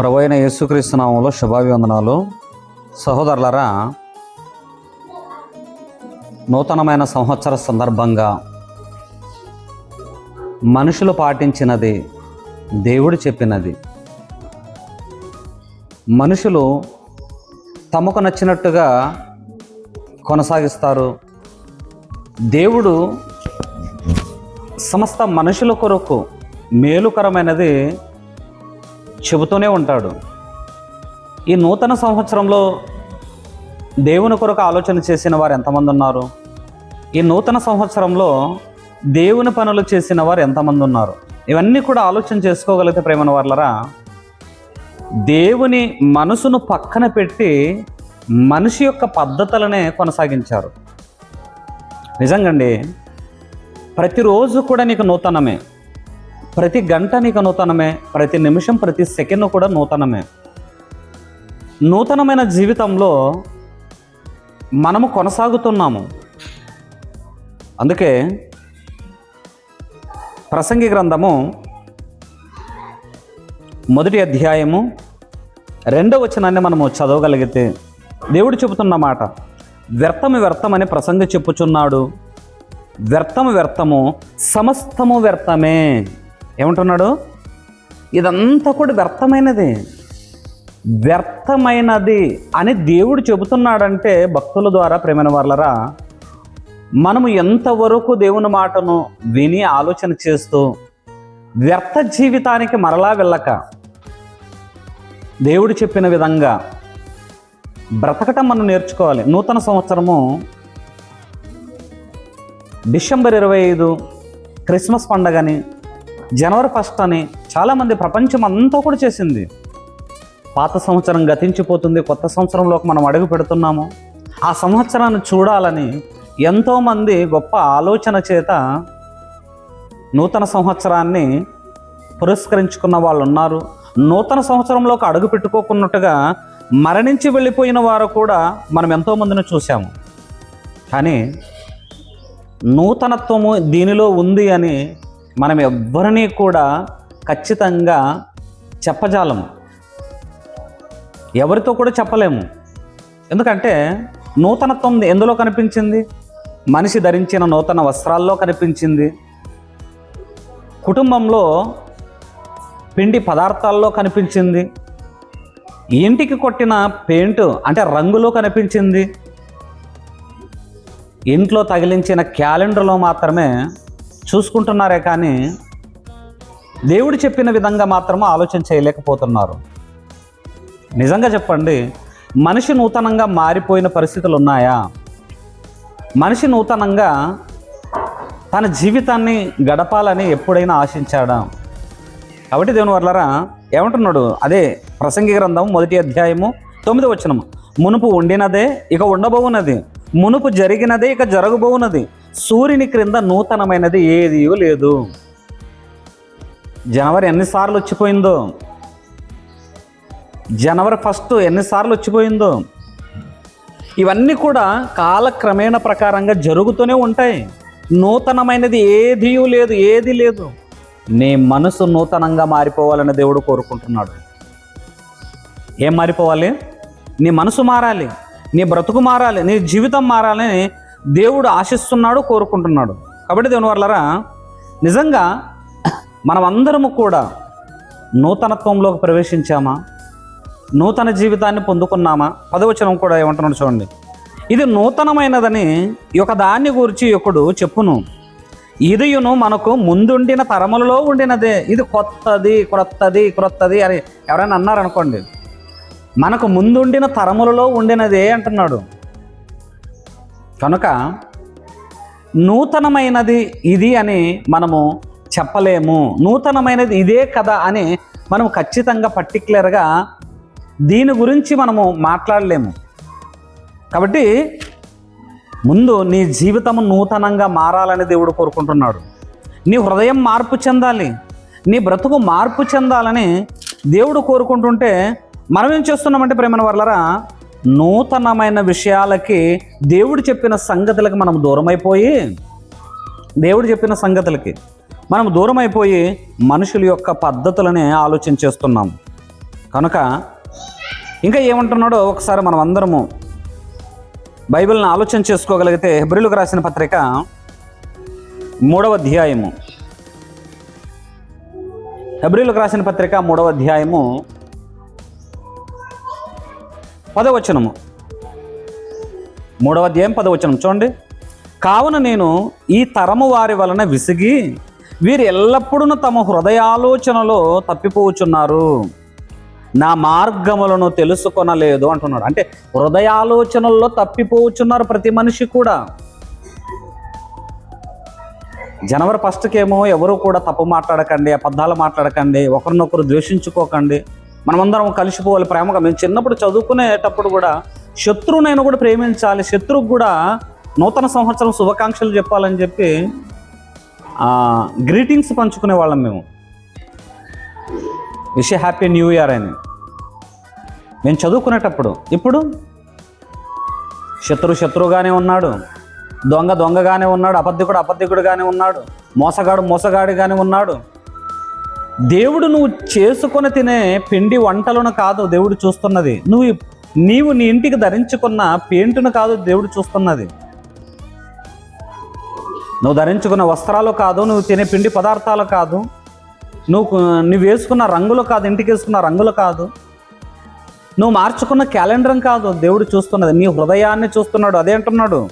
ప్రభు అయిన యేసుక్రీస్తునామంలో శుభాభివందనాలు. సహోదరులరా నూతనమైన సంవత్సర సందర్భంగా మనుషులు పాటించినది దేవుడు చెప్పినది. మనుషులు తమకు నచ్చినట్టుగా కొనసాగిస్తారు. దేవుడు సమస్త మనుషుల కొరకు మేలుకరమైనది చెబుతూనే ఉంటాడు. ఈ నూతన సంవత్సరంలో దేవుని కొరకు ఆలోచన చేసిన వారు ఎంతమంది ఉన్నారు? ఈ నూతన సంవత్సరంలో దేవుని పనులు చేసిన వారు ఎంతమంది ఉన్నారు? ఇవన్నీ కూడా ఆలోచన చేసుకోగలిగితే ప్రేమన వాళ్ళరా దేవుని మనసును పక్కన పెట్టి మనిషి యొక్క పద్ధతులనే కొనసాగించారు. నిజంగండి ప్రతిరోజు కూడా నీకు నూతనమే. ప్రతి గంట నీకు నూతనమే ప్రతి నిమిషం ప్రతి సెకండ్ కూడా నూతనమే. నూతనమైన జీవితంలో మనము కొనసాగుతున్నాము. అందుకే ప్రసంగి గ్రంథము మొదటి అధ్యాయము రెండవ వచనాన్ని మనము చదవగలిగితే దేవుడు చెబుతున్న మాట వ్యర్థము వ్యర్థమని ప్రసంగి చెప్పుచున్నాడు. వ్యర్థము వ్యర్థము సమస్తము వ్యర్థమే. ఏమంటున్నాడు? ఇదంతా కూడా వ్యర్థమైనది. వ్యర్థమైనది అని దేవుడు చెబుతున్నాడంటే భక్తుల ద్వారా ప్రేమైన వాళ్ళరా మనము ఎంతవరకు దేవుని మాటను విని ఆలోచన చేస్తూ వ్యర్థ జీవితానికి మరలా వెళ్ళక దేవుడు చెప్పిన విధంగా బ్రతకటం మనం నేర్చుకోవాలి. నూతన సంవత్సరము డిసెంబర్ ఇరవై ఐదు క్రిస్మస్ పండగని జనవరి ఫస్ట్ అని చాలామంది ప్రపంచం అంతా కూడా చేసింది. పాత సంవత్సరం గతించిపోతుంది కొత్త సంవత్సరంలోకి మనం అడుగు పెడుతున్నాము. ఆ సంవత్సరాన్ని చూడాలని ఎంతోమంది గొప్ప ఆలోచన చేత నూతన సంవత్సరాన్ని పురస్కరించుకున్న వాళ్ళు ఉన్నారు. నూతన సంవత్సరంలోకి అడుగు పెట్టుకోకున్నట్టుగా మరణించి వెళ్ళిపోయిన వారు కూడా మనం ఎంతోమందిని చూసాము కానీ నూతనత్వము దీనిలో ఉంది అని మనం ఎవ్వరినీ కూడా ఖచ్చితంగా చెప్పజాలము. ఎవరితో కూడా చెప్పలేము. ఎందుకంటే నూతనత్వం ఎందులో కనిపించింది? మనిషి ధరించిన నూతన వస్త్రాల్లో కనిపించింది. కుటుంబంలో పిండి పదార్థాల్లో కనిపించింది. ఇంటికి కొట్టిన పెయింట్ అంటే రంగులో కనిపించింది. ఇంట్లో తగిలించిన క్యాలెండర్లో మాత్రమే చూసుకుంటున్నారే కానీ దేవుడు చెప్పిన విధంగా మాత్రం ఆలోచన చేయలేకపోతున్నారు. నిజంగా చెప్పండి మనిషి నూతనంగా మారిపోయిన పరిస్థితులు ఉన్నాయా? మనిషి నూతనంగా తన జీవితాన్ని గడపాలని ఎప్పుడైనా ఆశించాడా? కాబట్టి దేవుని వర్లరా ఏమంటున్నాడు? అదే ప్రసంగి గ్రంథం మొదటి అధ్యాయము తొమ్మిది వచనము. మునుపు ఉండినదే ఇక ఉండబోవున్నది. మునుపు జరిగినదే ఇక జరగబోవున్నది. సూర్యుని క్రింద నూతనమైనది ఏది లేదు. జనవరి ఎన్నిసార్లు వచ్చిపోయిందో? జనవరి ఫస్ట్ ఎన్నిసార్లు వచ్చిపోయిందో? ఇవన్నీ కూడా కాలక్రమేణ ప్రకారంగా జరుగుతూనే ఉంటాయి. నూతనమైనది ఏదీ లేదు ఏది లేదు. నీ మనసు నూతనంగా మారిపోవాలని దేవుడు కోరుకుంటున్నాడు. ఏం మారిపోవాలి? నీ మనసు మారాలి నీ బ్రతుకు మారాలి నీ జీవితం మారాలని దేవుడు ఆశిస్తున్నాడు కోరుకుంటున్నాడు. కాబట్టి దేవుని వల్లరా నిజంగా మనమందరము కూడా నూతనత్వంలోకి ప్రవేశించామా? నూతన జీవితాన్ని పొందుకున్నామా? పదవచనం కూడా ఏమంటున్నాడు చూడండి. ఇది నూతనమైనదని ఒక దాన్ని గురించి ఒకడు చెప్పును. ఇదియును మనకు ముందుండిన తరములలో ఉండినదే. ఇది కొత్తది క్రొత్తది క్రొత్తది అని ఎవరైనా అన్నారనుకోండి. మనకు ముందుండిన తరములలో ఉండినదే అంటున్నాడు. కనుక నూతనమైనది ఇది అని మనము చెప్పలేము. నూతనమైనది ఇదే కదా అని మనం ఖచ్చితంగా పర్టికులర్గా దీని గురించి మనము మాట్లాడలేము. కాబట్టి ముందు నీ జీవితం నూతనంగా మారాలని దేవుడు కోరుకుంటున్నాడు. నీ హృదయం మార్పు చెందాలి. నీ బ్రతుకు మార్పు చెందాలని దేవుడు కోరుకుంటుంటే మనం ఏం చేస్తున్నామంటే ప్రేమన వర్లరా నూతనమైన విషయాలకి దేవుడు చెప్పిన సంగతులకు మనం దూరమైపోయి దేవుడు చెప్పిన సంగతులకి మనం దూరమైపోయి మనుషుల యొక్క పద్ధతులనే ఆలోచన చేస్తున్నాం. కనుక ఇంకా ఏమంటున్నాడో ఒకసారి మనం అందరము బైబిల్ని ఆలోచన చేసుకోగలిగితే హెబ్రిలకు రాసిన పత్రిక మూడవ అధ్యాయము. హెబ్రిలకు రాసిన పత్రిక మూడవ అధ్యాయము పదవచనము. మూడవ అధ్యాయం పదవచనం. చూడండి. కావున నేను ఈ తరము వారి వలన విసిగి వీరు ఎల్లప్పుడూ తమ హృదయాలోచనలో తప్పిపోచున్నారు. నా మార్గములను తెలుసుకొనలేదు అంటున్నాడు. అంటే హృదయాలోచనల్లో తప్పిపోచున్నారు ప్రతి మనిషి కూడా. జనవరి ఫస్ట్కేమో ఎవరు కూడా తప్పు మాట్లాడకండి అబద్ధాలు మాట్లాడకండి ఒకరినొకరు ద్వేషించుకోకండి. మనమందరం కలిసిపోవాలి ప్రేమగా. మేము చిన్నప్పుడు చదువుకునేటప్పుడు కూడా శత్రువునైనా కూడా ప్రేమించాలి. శత్రువుకు కూడా నూతన సంవత్సరం శుభాకాంక్షలు చెప్పాలని చెప్పి గ్రీటింగ్స్ పంచుకునే వాళ్ళం మేము. విష్ హ్యాపీ న్యూ ఇయర్ అని. మేము చదువుకునేటప్పుడు ఇప్పుడు శత్రు శత్రువుగానే ఉన్నాడు. దొంగ దొంగగానే ఉన్నాడు. అబద్ధికుడు అబద్ధికుడుగానే ఉన్నాడు. మోసగాడు మోసగాడిగానే ఉన్నాడు. దేవుడు నువ్వు చేసుకొని తినే పిండి వంటలను కాదు దేవుడు చూస్తున్నది. నువ్వు నీవు నీ ఇంటికి ధరించుకున్న పెయింటును కాదు దేవుడు చూస్తున్నది. నువ్వు ధరించుకున్న వస్త్రాలు కాదు నువ్వు తినే పిండి పదార్థాలు కాదు నువ్వు నువ్వు వేసుకున్న రంగులు కాదు ఇంటికి వేసుకున్న రంగులు కాదు. నువ్వు మార్చుకున్న క్యాలెండర్ కాదు దేవుడు చూస్తున్నది. నీ హృదయాన్ని చూస్తున్నాడు. అదే అంటున్నాడు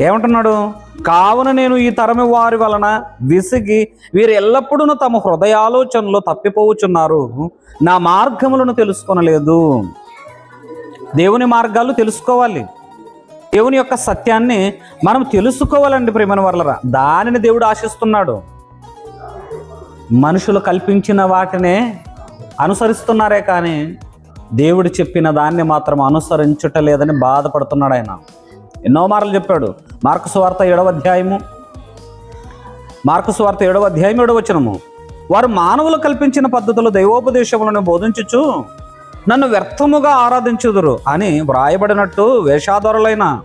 ఏమంటున్నాడు? కావున నేను ఈ తరమి వారి వలన విసిగి వీరు ఎల్లప్పుడూ తమ హృదయాలోచనలో తప్పిపోవచ్చున్నారు నా మార్గములను తెలుసుకొనలేదు. దేవుని మార్గాలు తెలుసుకోవాలి. దేవుని యొక్క సత్యాన్ని మనం తెలుసుకోవాలండి ప్రేమని వర్లరా. దానిని దేవుడు ఆశిస్తున్నాడు. మనుషులు కల్పించిన వాటినే అనుసరిస్తున్నారే కానీ దేవుడు చెప్పిన దాన్ని మాత్రం అనుసరించుటలేదని బాధపడుతున్నాడు ఆయన. ఎన్నో మార్లు చెప్పాడు. మార్కు వార్త ఏడవ అధ్యాయము. మార్కు వార్త ఏడవ అధ్యాయం ఏడవ వచనము. వారు మానవులు కల్పించిన పద్ధతులు దైవోపదేశములను బోధించుచు నన్ను వ్యర్థముగా ఆరాధించుదురు అని వ్రాయబడినట్టు వేషాధారులైన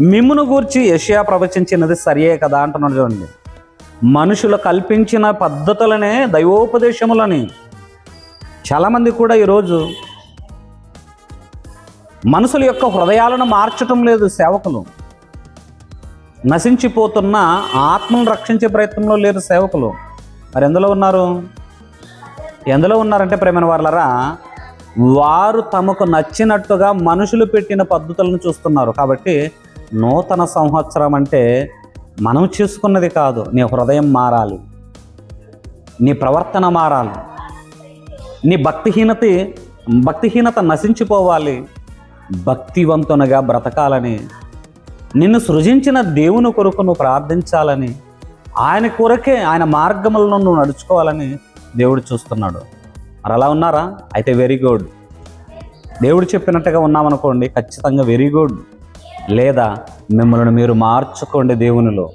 మిమ్మును గూర్చి యషయా ప్రవచించినది సరియే కదా అంటున్నాడు చూడండి. మనుషులు కల్పించిన పద్ధతులనే దైవోపదేశములని. చాలామంది కూడా ఈరోజు మనుషుల యొక్క హృదయాలను మార్చటం లేదు సేవకులు. నశించిపోతున్న ఆత్మను రక్షించే ప్రయత్నంలో లేరు సేవకులు. మరి ఎందులో ఉన్నారు? ఎందులో ఉన్నారంటే ప్రేమైన వాళ్ళరా వారు తమకు నచ్చినట్టుగా మనుషులు పెట్టిన పద్ధతులను చూస్తున్నారు. కాబట్టి నూతన సంవత్సరం అంటే మనం చేసుకున్నది కాదు నీ హృదయం మారాలి నీ ప్రవర్తన మారాలి నీ భక్తిహీనత భక్తిహీనత నశించిపోవాలి. భక్తివంతునగా బ్రతకాలని నిన్ను సృజించిన దేవుని కొరకు నువ్వు ప్రార్థించాలని ఆయన కొరకే ఆయన మార్గములను నువ్వు నడుచుకోవాలని దేవుడు చూస్తున్నాడు. మరి అలా ఉన్నారా? అయితే వెరీ గుడ్ దేవుడు చెప్పినట్టుగా ఉన్నామనుకోండి ఖచ్చితంగా వెరీ గుడ్ లేదా మిమ్మల్ని మీరు మార్చుకోండి దేవునిలో.